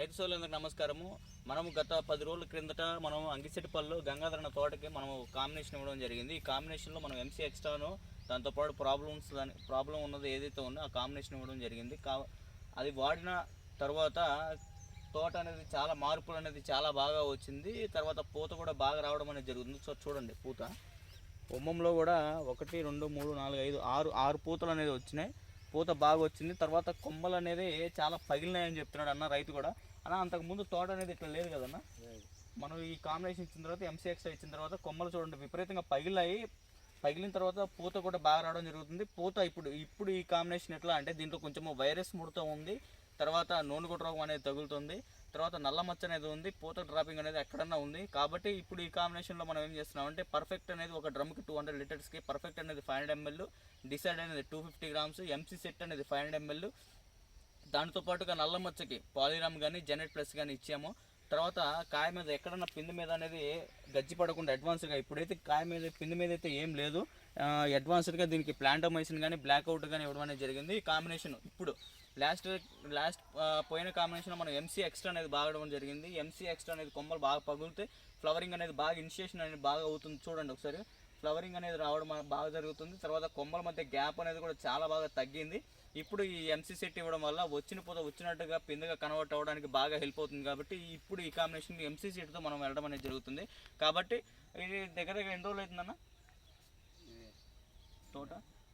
రైతు సోదరులందరికీ నమస్కారము. మనము గత పది రోజుల క్రిందట మనం అంగిసెట్టిపల్లిలో గంగాధరణ తోటకి మనం కాంబినేషన్ ఇవ్వడం జరిగింది. ఈ కాంబినేషన్లో మనం ఎంసీ ఎక్స్ట్రాను దాంతోపాటు ప్రాబ్లమ్స్ దాని ప్రాబ్లం ఉన్నది ఏదైతే ఉందో ఆ కాంబినేషన్ ఇవ్వడం జరిగింది. కా అది వాడిన తర్వాత తోట అనేది చాలా మార్పులు అనేది చాలా బాగా వచ్చింది. తర్వాత పూత కూడా బాగా రావడం అనేది జరుగుతుంది. సో చూడండి పూత. ఉమ్మంలో కూడా ఒకటి రెండు మూడు నాలుగు ఐదు ఆరు ఆరు పూతలు అనేది వచ్చినాయి. పూత బాగా వచ్చింది. తర్వాత కొమ్మలు అనేది చాలా పగిలినాయని చెప్తున్నాడు అన్న రైతు కూడా. అలా అంతకుముందు తోట అనేది ఇట్లా లేదు కదన్నా. మనం ఈ కాంబినేషన్ ఇచ్చిన తర్వాత ఎంసీఎక్స్ ఇచ్చిన తర్వాత కొమ్మలు చూడండి విపరీతంగా పగిలాయి. పగిలిన తర్వాత పూత కూడా బాగా రావడం జరుగుతుంది. పూత ఇప్పుడు ఇప్పుడు ఈ కాంబినేషన్ ఎట్లా అంటే దీంట్లో కొంచెం వైరస్ ముడత ఉంది. తర్వాత నూనెగుట్ట రోగం అనేది తగులుతుంది. తర్వాత నల్ల మచ్చ అనేది ఉంది. పూత డ్రాపింగ్ అనేది ఎక్కడన్నా ఉంది. కాబట్టి ఇప్పుడు ఈ కాంబినేషన్లో మనం ఏం చేస్తున్నామంటే పర్ఫెక్ట్ అనేది ఒక డ్రమ్కి టూ హండ్రెడ్ లీటర్స్కి పర్ఫెక్ట్ అనేది ఫైవ్ హండ్రెడ్ ఎంఎల్ డిసైడ్ అనేది two fifty grams MC set అనేది ఫైవ్ హండ్రెడ్ ఎంఎల్ దానితో పాటుగా నల్ల మచ్చకి పాలిరామ్ కానీ జెనెట్ ప్లస్ కానీ ఇచ్చాము. తర్వాత కాయ మీద ఎక్కడన్నా పిండి మీద అనేది గజ్జి పడకుండా అడ్వాన్స్గా ఇప్పుడైతే కాయ మీద పిండి మీద అయితే ఏం లేదు. అడ్వాన్స్డ్గా దీనికి ప్లాంటమైసిన్ కానీ బ్లాక్అవుట్ కానీ ఇవ్వడం అనేది జరిగింది. ఈ కాంబినేషన్ ఇప్పుడు లాస్ట్ లాస్ట్ పోయిన కాంబినేషన్ మనం ఎంసీ ఎక్స్ట్రా అనేది బాగా ఇవ్వడం జరిగింది. ఎంసీ ఎక్స్ట్రా అనేది కొమ్మలు బాగా పగులుతాయి. ఫ్లవరింగ్ అనేది బాగా ఇనిషియేషన్ అనేది బాగా అవుతుంది. చూడండి ఒకసారి. ఫ్లవరింగ్ అనేది రావడం బాగా జరుగుతుంది. తర్వాత కొమ్మల మధ్య గ్యాప్ అనేది కూడా చాలా బాగా తగ్గింది. ఇప్పుడు ఈ ఎంసీ సెట్ ఇవ్వడం వల్ల వచ్చిన పూత వచ్చినట్టుగా పిందగా కన్వర్ట్ అవ్వడానికి బాగా హెల్ప్ అవుతుంది కాబట్టి ఇప్పుడు ఈ కాంబినేషన్ ఎంసీ సెట్తో మనం వెళ్ళడం అనేది జరుగుతుంది. కాబట్టి ఇది దగ్గర దగ్గర ఎన్ని రోజులు అవుతుందన్న? తోట?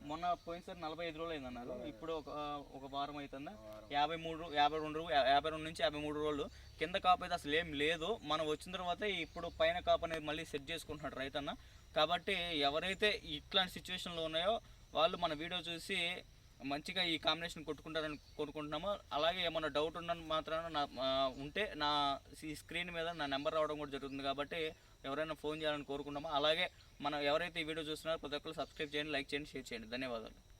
మొన్న పోయినసారి నలభై ఐదు రోజులు అయింది అన్నారు ఇప్పుడు ఒక ఒక వారం అవుతుందా యాభై మూడు యాభై రెండు యాభై రెండు నుంచి యాభై మూడు రోజులు. కింద కాపు అయితే అసలు ఏం లేదు. మనం వచ్చిన తర్వాత ఇప్పుడు పైన కాపు అనేది మళ్ళీ సెట్ చేసుకుంటున్నాడు రైతన్న. కాబట్టి ఎవరైతే ఇట్లాంటి సిచ్యువేషన్లో ఉన్నాయో వాళ్ళు మన వీడియో చూసి మంచిగా ఈ కాంబినేషన్ కొట్టుకుంటారని కోరుకుంటున్నాము. అలాగే ఏమైనా డౌట్ ఉన్న మాత్రాన నా ఉంటే నా ఈ స్క్రీన్ మీద నా నెంబర్ రావడం కూడా జరుగుతుంది కాబట్టి ఎవరైనా ఫోన్ చేయాలని కోరుకుంటామో అలాగే మనం ఎవరైతే ఈ వీడియో చూస్తున్నారో ప్రతి ఒక్కరు సబ్స్క్రైబ్ చేయండి లైక్ చేయండి షేర్ చేయండి. ధన్యవాదాలు.